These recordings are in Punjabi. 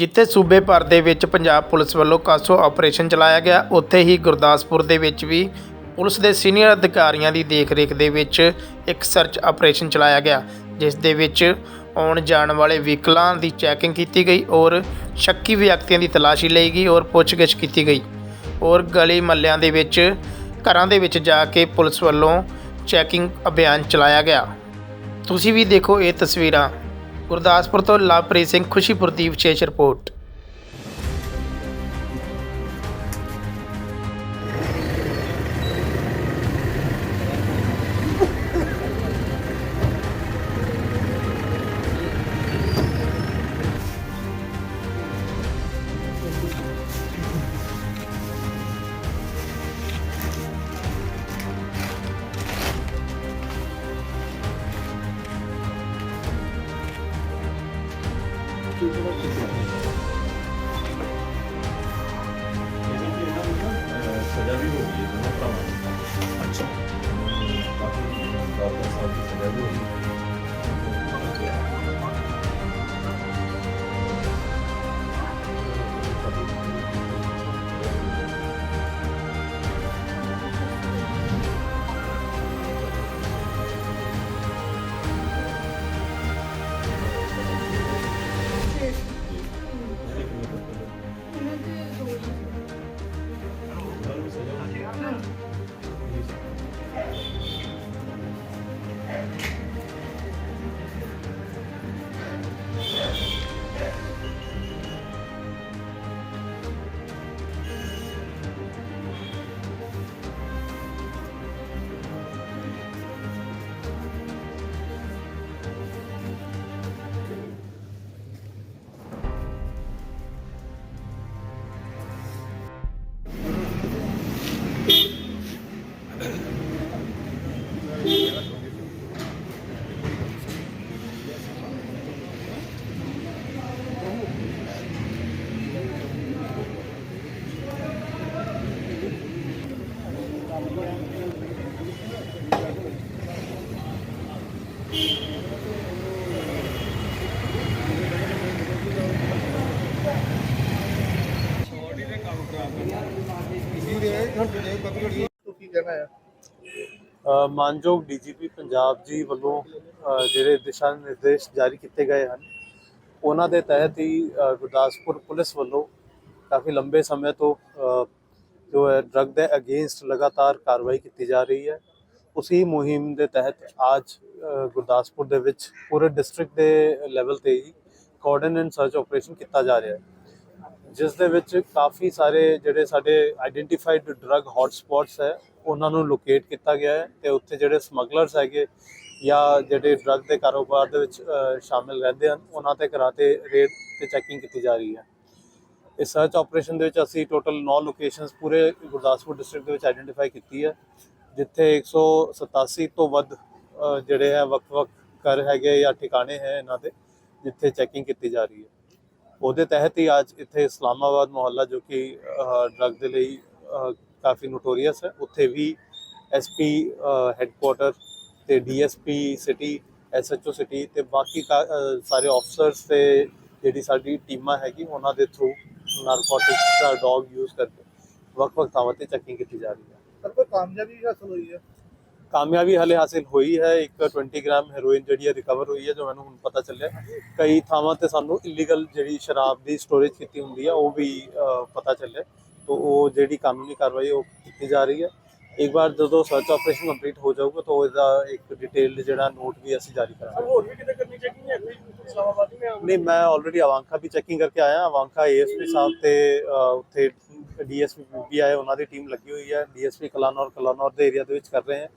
ਜਿੱਥੇ ਸੂਬੇ ਭਰ ਦੇ ਵਿੱਚ ਪੰਜਾਬ ਪੁਲਿਸ ਵੱਲੋਂ ਕਾਸੋ ਆਪਰੇਸ਼ਨ ਚਲਾਇਆ ਗਿਆ, ਉੱਥੇ ਹੀ ਗੁਰਦਾਸਪੁਰ ਦੇ ਵਿੱਚ ਵੀ ਪੁਲਿਸ ਦੇ ਸੀਨੀਅਰ ਅਧਿਕਾਰੀਆਂ ਦੀ ਦੇਖਰੇਖ ਦੇ ਵਿੱਚ ਇੱਕ ਸਰਚ ਆਪਰੇਸ਼ਨ ਚਲਾਇਆ ਗਿਆ, ਜਿਸ ਦੇ ਵਿੱਚ ਆਉਣ ਜਾਣ ਵਾਲੇ ਵਹੀਕਲਾਂ ਦੀ ਚੈਕਿੰਗ ਕੀਤੀ ਗਈ ਔਰ ਸ਼ੱਕੀ ਵਿਅਕਤੀਆਂ ਦੀ ਤਲਾਸ਼ੀ ਲਈ ਗਈ ਔਰ ਪੁੱਛਗਿੱਛ ਕੀਤੀ ਗਈ ਔਰ ਗਲੀ ਮੱਲਿਆਂ ਦੇ ਵਿੱਚ, ਘਰਾਂ ਦੇ ਵਿੱਚ ਜਾ ਕੇ ਪੁਲਿਸ ਵੱਲੋਂ ਚੈਕਿੰਗ ਅਭਿਆਨ ਚਲਾਇਆ ਗਿਆ। ਤੁਸੀਂ ਵੀ ਦੇਖੋ ਇਹ ਤਸਵੀਰਾਂ। ਗੁਰਦਾਸਪੁਰ ਤੋਂ ਲਵਪ੍ਰੀਤ ਸਿੰਘ ਖੁਸ਼ੀਪੁਰ ਦੀ ਵਿਸ਼ੇਸ਼ ਰਿਪੋਰਟ। 이루的지 지. ਮਾਨਯੋਗ ਡੀਜੀਪੀ ਪੰਜਾਬ ਜੀ ਵੱਲੋਂ ਜਿਹੜੇ ਦਿਸ਼ਾ ਨਿਰਦੇਸ਼ ਜਾਰੀ ਕੀਤੇ ਗਏ ਹਨ, ਉਹਨਾਂ ਦੇ ਤਹਿਤ ਹੀ ਗੁਰਦਾਸਪੁਰ ਪੁਲਿਸ ਵੱਲੋਂ ਕਾਫੀ ਲੰਬੇ ਸਮੇਂ ਤੋਂ ਜੋ ਹੈ ਡਰੱਗ ਦੇ ਅਗੇਂਸਟ ਲਗਾਤਾਰ ਕਾਰਵਾਈ ਕੀਤੀ ਜਾ ਰਹੀ ਹੈ। ਉਸੇ ਮੁਹਿੰਮ ਦੇ ਤਹਿਤ ਅੱਜ ਗੁਰਦਾਸਪੁਰ ਦੇ ਵਿੱਚ ਪੂਰੇ ਡਿਸਟ੍ਰਿਕਟ ਦੇ ਲੈਵਲ ਤੇ ਹੀ ਕੋਆਰਡਨ ਐਂਡ ਸਰਚ ਆਪਰੇਸ਼ਨ ਕੀਤਾ ਜਾ ਰਿਹਾ ਹੈ। ਜਿਸ ਦੇ ਵਿੱਚ ਕਾਫੀ ਸਾਰੇ ਜਿਹੜੇ ਸਾਡੇ ਆਈਡੈਂਟੀਫਾਈਡ ਡਰੱਗ ਹੌਟ ਹੈ ਉਹਨਾਂ ਨੂੰ ਲੋਕੇਟ ਕੀਤਾ ਗਿਆ ਹੈ ਤੇ ਉੱਥੇ ਜਿਹੜੇ ਸਮਗਲਰਸ ਹੈਗੇ ਜਾਂ ਜਿਹੜੇ ਡਰੱਗ ਦੇ ਕਾਰੋਬਾਰ ਦੇ ਵਿੱਚ ਸ਼ਾਮਿਲ ਰਹਿੰਦੇ ਹਨ, ਉਹਨਾਂ ਤੇ ਕਰਾਤੇ ਰੇਡ ਤੇ ਚੈਕਿੰਗ ਕੀਤੀ ਜਾ ਰਹੀ ਹੈ। ਇਸ ਸਰਚ ਆਪਰੇਸ਼ਨ ਦੇ ਵਿੱਚ ਅਸੀਂ ਟੋਟਲ 9 ਲੋਕੇਸ਼ਨਸ ਪੂਰੇ ਗੁਰਦਾਸਪੁਰ ਡਿਸਟ੍ਰਿਕਟ ਦੇ ਵਿੱਚ ਆਈਡੈਂਟੀਫਾਈ ਕੀਤੀ ਹੈ, ਜਿੱਥੇ 187 ਤੋਂ ਵੱਧ ਜਿਹੜੇ ਹੈ ਵੱਖ-ਵੱਖ ਘਰ ਹੈਗੇ ਜਾਂ ਠਿਕਾਣੇ ਹੈ ਇਹਨਾਂ ਦੇ, ਜਿੱਥੇ ਚੈਕਿੰਗ ਕੀਤੀ ਜਾ ਰਹੀ ਹੈ। ਉਹਦੇ ਤਹਿਤ ਹੀ ਅੱਜ ਇੱਥੇ ਇਸਲਾਮਾਬਾਦ ਮੁਹੱਲਾ ਜੋ ਕਿ ਡਰੱਗ ਦੇ ਲਈ ਕਾਫੀ ਨੋਟੋਰੀਅਸ ਹੈ। ਉੱਥੇ ਵੀ ਐਸਪੀ ਹੈੱਡਕੁਆਟਰ ਤੇ ਡੀਐਸਪੀ ਸਿਟੀ ਐਸਐਚਓ ਸਿਟੀ ਤੇ ਬਾਕੀ ਸਾਰੇ ਆਫਸਰਸ ਤੇ ਜਿਹੜੀ ਸਾਡੀ ਟੀਮਾਂ ਹੈਗੀ ਉਹਨਾਂ ਦੇ ਥਰੂ ਨਾਰਕੋਟਿਕਸ ਦਾ ਡੌਗ ਯੂਜ਼ ਕਰਕੇ ਵੱਖ-ਵੱਖ ਥਾਵਾਂ ਤੇ ਚੈਕਿੰਗ ਕੀਤੀ ਜਾ ਰਹੀ ਹੈ। ਸਰ ਕੋਈ ਕਾਮਯਾਬੀ ਹਾਸਲ ਹੋਈ ਹੈ? ਕਾਮਯਾਬੀ ਹਲੇ ਹਾਸਿਲ ਹੋਈ ਹੈ। ਇੱਕ 20 ਗ੍ਰਾਮ ਹੈਰੋਇਨ ਜਿਹੜੀ ਹੈ ਰਿਕਵਰ ਹੋਈ ਹੈ ਜੋ ਮੈਨੂੰ ਹੁਣ ਪਤਾ ਚੱਲਿਆ। ਕਈ ਥਾਵਾਂ ਤੇ ਸਾਨੂੰ ਇਲੀਗਲ ਜਿਹੜੀ ਸ਼ਰਾਬ ਦੀ ਸਟੋਰੇਜ ਕੀਤੀ ਹੁੰਦੀ ਹੈ ਉਹ ਵੀ ਪਤਾ ਚੱਲਿਆ। ਤਾਂ ਉਹ ਜਿਹੜੀ ਕਾਨੂੰਨੀ ਕਾਰਵਾਈ ਉਹ ਕੀਤੀ ਜਾ ਰਹੀ ਹੈ। ਇੱਕ ਵਾਰ ਜਦੋਂ ਸਰਚ ਆਪਰੇਸ਼ਨ ਕੰਪਲੀਟ ਹੋ ਜਾਊਗਾ ਤਾਂ ਉਹਦਾ ਇੱਕ ਡਿਟੇਲਡ ਜਿਹੜਾ ਨੋਟ ਵੀ ਅਸੀਂ ਜਾਰੀ ਕਰਾਂਗੇ। ਹੋਰ ਵੀ ਕਿਤੇ ਕਰਨੀ ਚਾਹੀਦੀ ਹੈ? ਕੋਈ ਇਸਲਾਮਾਬਾਦ में ਨਹੀਂ ਮੈਂ ਆਲਰੇਡੀ ਅਵਾਂਕਾ ਵੀ ਚੈਕਿੰਗ ਕਰਕੇ ਆਇਆ। ਅਵਾਂਕਾ ਏਐਸਪੀ ਸਾਹਿਬ ਤੇ ਉੱਥੇ ਡੀਐਸਪੀ ਵੀ ਆਏ ਉਹਨਾਂ ਦੀ ਟੀਮ ਲੱਗੀ ਹੋਈ ਹੈ। ਡੀਐਸਪੀ ਕਲਾਨੌਰ ਕਲਾਨੌਰ ਦੇ ਏਰੀਆ ਦੇ ਵਿੱਚ ਕਰ ਰਹੇ ਹਨ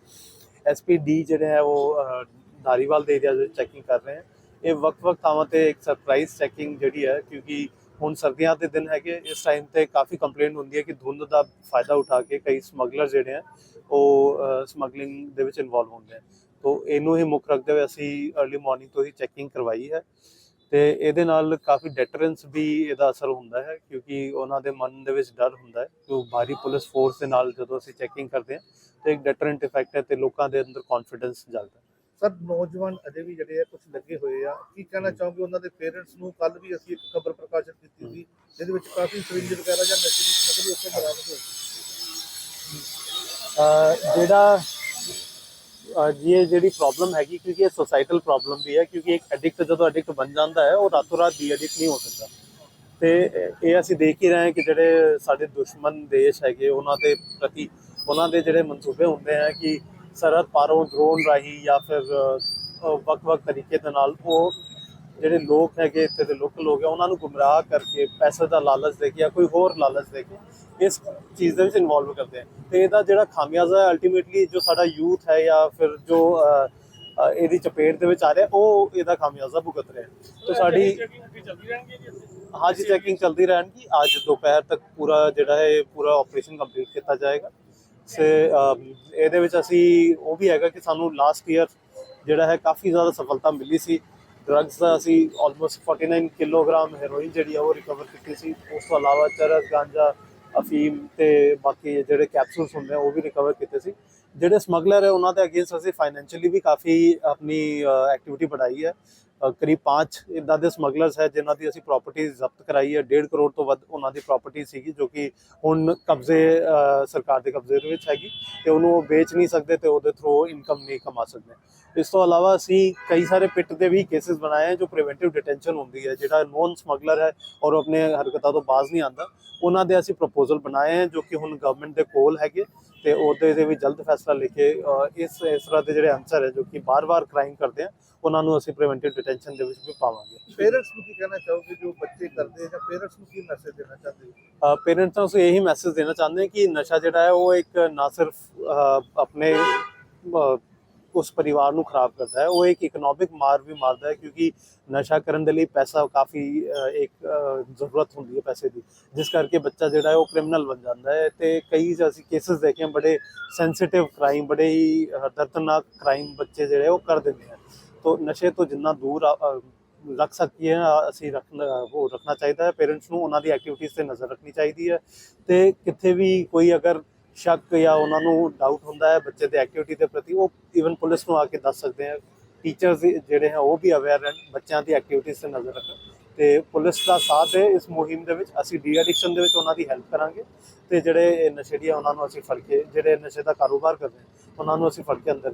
ਐਸਪੀ ਡੀ ਜਿਹੜੇ ਹੈ ਉਹ ਅਹ, ਧਾਰੀਵਾਲ ਦੇ ਏਰੀਆ ਦੇ ਵਿੱਚ ਚੈਕਿੰਗ ਕਰ ਰਹੇ ਹਨ ਇਹ ਵੱਖ-ਵੱਖ ਥਾਵਾਂ ਤੇ ਇੱਕ ਸਰਪ੍ਰਾਈਜ਼ ਚੈਕਿੰਗ ਜਿਹੜੀ ਹੈ ਕਿਉਂਕਿ ਹੁਣ ਸਰਦੀਆਂ ਦੇ ਦਿਨ ਹੈਗੇ, ਇਸ ਟਾਈਮ ਤੇ ਕਾਫੀ ਕੰਪਲੇਂਟ ਹੁੰਦੀ ਹੈ ਕਿ ਧੁੰਦ ਦਾ ਫਾਇਦਾ ਉਠਾ ਕੇ ਕਈ ਸਮਗਲਰ ਜਿਹੜੇ ਆ, ਉਹ ਸਮਗਲਿੰਗ ਦੇ ਵਿੱਚ ਇਨਵੋਲਵ ਹੁੰਦੇ ਆ। ਤੋਂ ਇਹਨੂੰ ਹੀ ਮੁੱਖ ਰੱਖਦੇ ਹੋਏ ਅਸੀਂ अर्ਲੀ ਮਾਰਨਿੰਗ ਤੋਂ ਹੀ ਚੈਕਿੰਗ ਕਰਵਾਈ ਹੈ ਤੇ ਇਹਦੇ ਨਾਲ ਕਾਫੀ ਡੈਟਰੈਂਸ ਵੀ ਇਹਦਾ ਅਸਰ ਹੁੰਦਾ ਹੈ, ਕਿਉਂਕਿ ਉਹਨਾਂ ਦੇ ਮਨ ਦੇ ਵਿੱਚ ਡਰ ਹੁੰਦਾ ਹੈ ਕਿ ਉਹ ਭਾਰੀ ਪੁਲਿਸ ਫੋਰਸ ਦੇ ਨਾਲ ਜਦੋਂ ਅਸੀਂ ਚੈਕਿੰਗ ਕਰਦੇ ਹਾਂ, ਤੇ ਇੱਕ ਡੈਟਰੈਂਟ ਇਫੈਕਟ ਹੈ ਤੇ ਲੋਕਾਂ ਦੇ ਅੰਦਰ ਕੌਨਫੀਡੈਂਸ ਜਗਦਾ ਹੈ। ਸਰ ਨੌਜਵਾਨ ਅਜੇ ਵੀ ਜਿਹੜੇ ਆ ਕੁਝ ਲੱਗੇ ਹੋਏ ਆ। ਕੀ ਕਹਿਣਾ ਚਾਹੋਗੇ ਉਹਨਾਂ ਦੇ ਪੇਰੈਂਟਸ ਨੂੰ? ਕੱਲ ਵੀ ਅਸੀਂ ਇੱਕ ਖਬਰ ਪ੍ਰਕਾਸ਼ਿਤ ਕੀਤੀ ਜਿਹਦੇ ਵਿੱਚ ਕਾਫੀ ਸਰਿੰਜ ਵਗੈਰਾ ਜਾਂ ਨਸ਼ੇ ਦੀ ਸਮੱਗਰੀ ਉੱਥੇ ਬਰਾਮਦ ਹੋਈ। ਜਿਹੜਾ ਇਹ ਜਿਹੜੀ ਪ੍ਰੋਬਲਮ ਹੈਗੀ ਕਿਉਂਕਿ ਇਹ ਸੋਸਾਇਟਲ ਪ੍ਰੋਬਲਮ ਵੀ ਹੈ ਕਿਉਂਕਿ ਇੱਕ ਐਡਿਕਟ ਜਦੋਂ ਐਡਿਕਟ ਬਣ ਜਾਂਦਾ ਹੈ ਉਹ ਰਾਤੋਂ ਰਾਤ ਦੀ ਐਡਿਕਟ ਨਹੀਂ ਹੋ ਸਕਦਾ। ਤੇ ਇਹ ਅਸੀਂ ਦੇਖ ਹੀ ਰਹੇ ਹਾਂ ਕਿ ਜਿਹੜੇ ਸਾਡੇ ਦੁਸ਼ਮਣ ਦੇਸ਼ ਹੈਗੇ ਉਹਨਾਂ ਦੇ ਪ੍ਰਤੀ ਉਹਨਾਂ ਦੇ ਜਿਹੜੇ ਮਨਸੂਬੇ ਹੁੰਦੇ ਆ ਕਿ ਸਰਹੱਦ ਪਾਰੋਂ ਡਰੋਨ ਰਾਹੀਂ ਜਾਂ ਫਿਰ ਵੱਖ-ਵੱਖ ਤਰੀਕੇ ਦੇ ਨਾਲ ਉਹ ਜਿਹੜੇ ਲੋਕ ਹੈਗੇ ਇੱਥੇ ਦੇ ਲੋਕਲ ਲੋਕ ਹੈ ਉਹਨਾਂ ਨੂੰ ਗੁੰਮਰਾਹ ਕਰਕੇ ਪੈਸੇ ਦਾ ਲਾਲਚ ਦੇ ਕੇ ਜਾਂ ਕੋਈ ਹੋਰ ਲਾਲਚ ਦੇ ਕੇ ਇਸ ਚੀਜ਼ ਦੇ ਵਿੱਚ ਇਨਵੋਲਵ ਕਰਦੇ ਆ। ਤੇ ਇਹਦਾ ਜਿਹੜਾ ਖਾਮਿਆਜ਼ਾ ਹੈ ਅਲਟੀਮੇਟਲੀ ਜੋ ਸਾਡਾ ਯੂਥ ਹੈ ਜਾਂ ਫਿਰ ਜੋ ਇਹਦੀ ਚਪੇਟ ਦੇ ਵਿੱਚ ਆ ਰਿਹਾ ਉਹ ਇਹਦਾ ਖਾਮਿਆਜ਼ਾ ਭੁਗਤ ਰਿਹਾ। ਤੇ ਸਾਡੀ ਚੈਕਿੰਗ ਅੱਗੇ ਚੱਲਦੀ ਰਹਿਣਗੀ ਜੀ ਇੱਥੇ? ਹਾਂ ਜੀ ਚੈਕਿੰਗ ਚੱਲਦੀ ਰਹਿਣਗੀ। ਅੱਜ ਦੁਪਹਿਰ ਤੱਕ ਪੂਰਾ ਜਿਹੜਾ ਹੈ ਪੂਰਾ ਆਪਰੇਸ਼ਨ ਕੰਪਲੀਟ ਕੀਤਾ ਜਾਏਗਾ। ਸੇ ਇਹਦੇ ਵਿੱਚ ਅਸੀਂ ਉਹ ਵੀ ਹੈਗਾ ਕਿ ਸਾਨੂੰ ਲਾਸਟ ਈਅਰ ਜਿਹੜਾ ਹੈ ਕਾਫੀ ਜ਼ਿਆਦਾ ਸਫਲਤਾ ਮਿਲੀ ਸੀ। ਡਰੱਗਸ ਦਾ ਅਸੀਂ ਆਲਮੋਸਟ 49 ਕਿਲੋਗ੍ਰਾਮ ਹੈਰੋਇਨ ਜਿਹੜੀ ਆ ਉਹ ਰਿਕਵਰ ਕੀਤੀ ਸੀ। ਉਸ ਤੋਂ ਇਲਾਵਾ ਚਰਸ, ਗਾਂਜਾ, ਅਫੀਮ ਤੇ ਬਾਕੀ ਜਿਹੜੇ ਕੈਪਸੂਲਸ ਹੁੰਦੇ ਆ ਉਹ ਵੀ ਰਿਕਵਰ ਕੀਤੇ ਸੀ। ਜਿਹੜੇ ਸਮਗਲਰ ਹੈ, ਉਹਨਾਂ ਦੇ ਅਗੇਂਸਟ ਅਸੀਂ ਫਾਈਨੈਂਸ਼ੀਅਲੀ ਵੀ ਕਾਫੀ ਆਪਣੀ ਐਕਟੀਵਿਟੀ ਵਧਾਈ ਹੈ। ਕਰੀਬ 5 ਇਦਾਂ ਦੇ ਸਮਗਲਰਸ ਹੈ ਜਿਨ੍ਹਾਂ ਦੀ ਅਸੀਂ ਪ੍ਰਾਪਰਟੀ ਜ਼ਬਤ ਕਰਾਈ ਹੈ। 1.5 ਕਰੋੜ ਤੋਂ ਵੱਧ ਉਹਨਾਂ ਦੀ ਪ੍ਰਾਪਰਟੀ ਸੀਗੀ ਜੋ ਕਿ ਹੁਣ ਕਬਜ਼ੇ ਸਰਕਾਰ ਦੇ ਕਬਜ਼ੇ ਦੇ ਵਿੱਚ ਹੈਗੀ ਤੇ ਉਹਨੂੰ ਉਹ ਵੇਚ ਨਹੀਂ ਸਕਦੇ ਤੇ ਉਹਦੇ ਥਰੂ ਇਨਕਮ ਨਹੀਂ ਕਮਾ ਸਕਦੇ। ਇਸ ਤੋਂ ਇਲਾਵਾ ਅਸੀਂ ਕਈ ਸਾਰੇ ਪਿੱਟ ਦੇ ਵੀ ਕੇਸਿਸ ਬਣਾਏ ਹੈ ਜੋ ਪ੍ਰੀਵੈਂਟਿਵ ਡਿਟੈਂਸ਼ਨ ਹੁੰਦੀ ਹੈ, ਜਿਹੜਾ ਨੋਨ ਸਮਗਲਰ ਹੈ ਔਰ ਉਹ ਆਪਣੇ ਹਰਕਤਾਂ ਤੋਂ ਬਾਜ਼ ਨਹੀਂ ਆਉਂਦਾ। ਉਹਨਾਂ ਦੇ ਅਸੀਂ ਪ੍ਰਪੋਜ਼ਲ ਬਣਾਏ ਹੈ ਜੋ ਕਿ ਹੁਣ ਗਵਰਨਮੈਂਟ ਦੇ ਕੋਲ ਹੈਗੇ ਤੇ ਉਹਦੇ 'ਤੇ ਵੀ ਜਲਦ ਫੈਸਲਾ ਲੈ ਕੇ ਇਸ ਇਸ ਤਰ੍ਹਾਂ ਦੇ ਜਿਹੜੇ ਅਨਸਰ ਹੈ ਜੋ ਕਿ ਬਾਰ-ਬਾਰ ਕ੍ਰਾਈਮ ਕਰਦੇ ਆ ਉਹਨਾਂ ਨੂੰ ਅਸੀਂ ਪ੍ਰੀਵੈਂਟਿਵ ਡਿਟੈਂਸ਼ਨ ਦੇ ਵਿੱਚ ਵੀ ਪਾਵਾਂਗੇ। ਪੇਰੈਂਟਸ ਨੂੰ ਕੀ ਕਹਿਣਾ ਚਾਹੋਗੇ ਜੋ ਬੱਚੇ ਕਰਦੇ ਜਾਂ ਪੇਰੈਂਟਸ ਨੂੰ ਕੀ ਮੈਸੇਜ ਦੇਣਾ ਚਾਹਦੇ ਹੋ? ਪੇਰੈਂਟਸ ਨੂੰ ਅਸੀਂ ਇਹੀ ਮੈਸੇਜ ਦੇਣਾ ਚਾਹੁੰਦੇ ਹਾਂ ਕਿ ਨਸ਼ਾ ਜਿਹੜਾ ਹੈ ਉਹ ਇੱਕ ਨਾ ਸਿਰਫ ਆਪਣੇ ਉਸ ਪਰਿਵਾਰ ਨੂੰ ਖਰਾਬ ਕਰਦਾ ਹੈ ਉਹ ਇੱਕ ਇਕਨੋਮਿਕ ਮਾਰ ਵੀ ਮਾਰਦਾ ਹੈ ਕਿਉਂਕਿ ਨਸ਼ਾ ਕਰਨ ਦੇ ਲਈ ਪੈਸਾ ਕਾਫੀ ਇੱਕ ਜ਼ਰੂਰਤ ਹੁੰਦੀ ਹੈ ਪੈਸੇ ਦੀ। ਜਿਸ ਕਰਕੇ ਬੱਚਾ ਜਿਹੜਾ ਹੈ ਉਹ ਕ੍ਰਿਮੀਨਲ ਬਣ ਜਾਂਦਾ ਹੈ ਤੇ ਕਈ ਅਸੀਂ ਕੇਸਸ ਦੇਖੇ ਹਨ, ਬੜੇ ਸੈਂਸਿਟਿਵ ਕ੍ਰਾਈਮ ਬੜੇ ਹੀ ਦਰਦਨਾਕ ਕ੍ਰਾਈਮ ਬੱਚੇ ਜਿਹੜੇ ਉਹ ਕਰ ਦਿੰਦੇ ਹਨ ਤੋਂ ਨਸ਼ੇ ਤੋਂ ਜਿੰਨਾ ਦੂਰ ਰੱਖ ਸਕੀਏ, ਅਸੀਂ ਰੱਖਣਾ ਉਹ ਰੱਖਣਾ ਚਾਹੀਦਾ ਹੈ। ਪੇਰੈਂਟਸ ਨੂੰ ਉਹਨਾਂ ਦੀ ਐਕਟੀਵਿਟੀਜ਼ ਤੇ ਨਜ਼ਰ ਰੱਖਣੀ ਚਾਹੀਦੀ ਹੈ। ਤੇ ਕਿੱਥੇ ਵੀ ਕੋਈ ਅਗਰ ਸ਼ੱਕ ਜਾਂ ਉਹਨਾਂ ਨੂੰ ਡਾਊਟ ਹੁੰਦਾ ਹੈ ਬੱਚੇ ਦੇ ਐਕਟੀਵਿਟੀ ਦੇ ਪ੍ਰਤੀ, ਉਹ ਈਵਨ ਪੁਲਿਸ ਨੂੰ ਆ ਕੇ ਦੱਸ ਸਕਦੇ ਆ। ਟੀਚਰਸ ਜਿਹੜੇ ਹੈ, ਉਹ ਵੀ ਅਵੇਅਰ ਰਹਿਣ, ਬੱਚਿਆਂ ਦੀ ਐਕਟੀਵਿਟੀਜ਼ ਤੇ ਨਜ਼ਰ ਰੱਖਣ। ਤੇ ਪੁਲਿਸ ਦਾ ਸਾਥ ਹੈ ਇਸ ਮੁਹਿੰਮ ਦੇ ਵਿੱਚ ਅਸੀਂ ਡੀ ਐਡਿਕਸ਼ਨ ਦੇ ਵਿੱਚ ਉਹਨਾਂ ਦੀ ਹੈਲਪ ਕਰਾਂਗੇ। ਤੇ ਜਿਹੜੇ ਇਹ ਨਸ਼ੇੜੀ ਆ ਉਹਨਾਂ ਨੂੰ ਅਸੀਂ ਫੜ ਕੇ, ਜਿਹੜੇ ਨਸ਼ੇ ਦਾ ਕਾਰੋਬਾਰ ਕਰਦੇ ਆ, ਉਹਨਾਂ ਨੂੰ ਅਸੀਂ ਫੜ ਕੇ ਅੰਦਰ